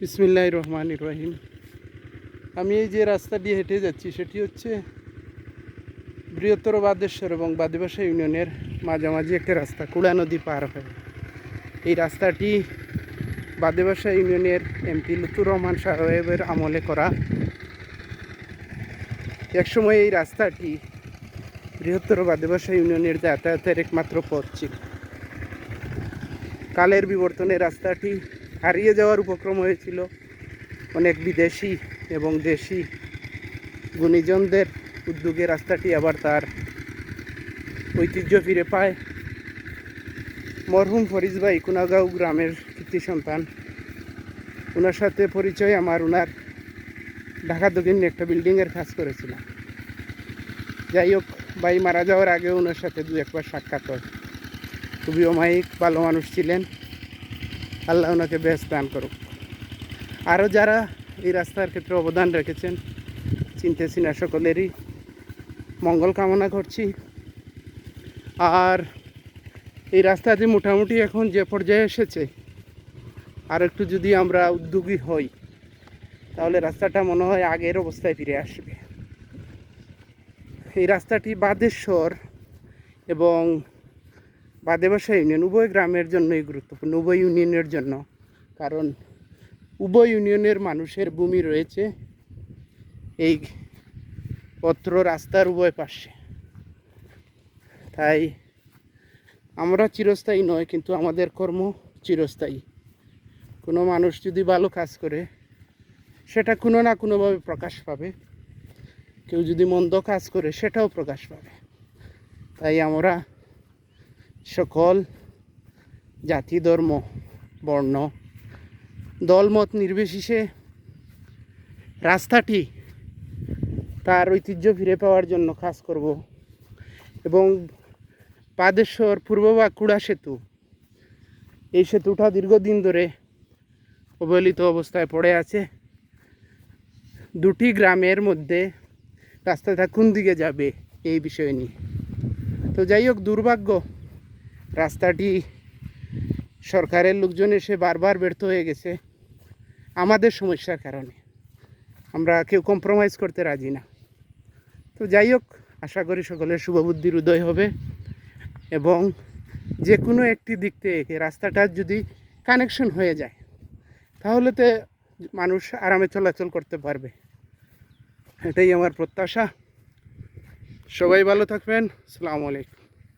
বিসমিল্লাহ রহমান রহিম। আমি এই যে রাস্তা দিয়ে হেঁটে যাচ্ছি, সেটি হচ্ছে বৃহত্তর বাদেশ্বর এবং বাদিবাসা ইউনিয়নের মাঝামাঝি একটা রাস্তা, কুড়া নদী পার হয়ে। এই রাস্তাটি বাদেবাসা ইউনিয়নের এমপি লুতুর রহমান সাহেবের আমলে করা। একসময় এই রাস্তাটি বৃহত্তর বাদেবাসা ইউনিয়নের যাতায়াতের একমাত্র পথ ছিল। কালের বিবর্তনে রাস্তাটি হারিয়ে যাওয়ার উপক্রম হয়েছিল। অনেক বিদেশি এবং দেশি গুণীজনদের উদ্যোগে রাস্তাটি আবার তার ঐতিহ্য ফিরে পায়। মরহুম ফরিজ ভাই কুনাগাঁও গ্রামের কৃতি সন্তান। ওনার সাথে পরিচয় আমার। ওনার ঢাকা দক্ষিণ একটা বিল্ডিংয়ের কাজ করেছিলাম। যাই হোক, ভাই মারা যাওয়ার আগে ওনার সাথে দু একবার সাক্ষাৎ হয়। খুবই অমায়িক, ভালো মানুষ ছিলেন। আল্লাহ ওনাকে বেশ দান করুক। আরও যারা এই রাস্তার ক্ষেত্রে অবদান রেখেছেন, চিনতেছি না সকলেরই মঙ্গল কামনা করছি। আর এই রাস্তাটি মোটামুটি এখন যে পর্যায়ে এসেছে, আর একটু যদি আমরা উদ্যোগী হই, তাহলে রাস্তাটা মনে হয় আগের অবস্থায় ফিরে আসবে। এই রাস্তাটি বাদেশ্বর এবং বাদেবাসা ইউনিয়ন উভয় গ্রামের জন্যই গুরুত্বপূর্ণ, উভয় ইউনিয়নের জন্য। কারণ উভয় ইউনিয়নের মানুষের ভূমি রয়েছে এই পত্র রাস্তার উভয় পাশে। তাই আমরা চিরস্থায়ী নয়, কিন্তু আমাদের কর্ম চিরস্থায়ী। কোনো মানুষ যদি ভালো কাজ করে, সেটা কোনো না কোনোভাবে প্রকাশ পাবে। কেউ যদি মন্দ কাজ করে, সেটাও প্রকাশ পাবে। তাই আমরা সকল জাতি, ধর্ম, বর্ণ, দলমত নির্বিশেষে রাস্তাটি তার ঐতিহ্য ফিরে পাওয়ার জন্য কাজ করব এবং পাদেশ্বর পূর্ব বাঁকুড়া সেতু, এই সেতুটা দীর্ঘদিন ধরে অবহেলিত অবস্থায় পড়ে আছে। দুটি গ্রামের মধ্যে রাস্তাটা কোন দিকে যাবে এই বিষয় নিয়ে। তো যাই হোক, দুর্ভাগ্য রাস্তাটি সরকারের লোকজন এসে বারবার ব্যর্থ হয়ে গেছে আমাদের সমস্যার কারণে। আমরা কেউ কম্প্রোমাইজ করতে রাজি না। তো যাই হোক, আশা করি সকলের শুভবুদ্ধির উদয় হবে এবং যে কোনো একটি দিক থেকে রাস্তাটা যদি কানেকশন হয়ে যায়, তাহলে তো মানুষ আরামে চলাচল করতে পারবে। এটাই আমার প্রত্যাশা। সবাই ভালো থাকবেন। আসসালামু আলাইকুম।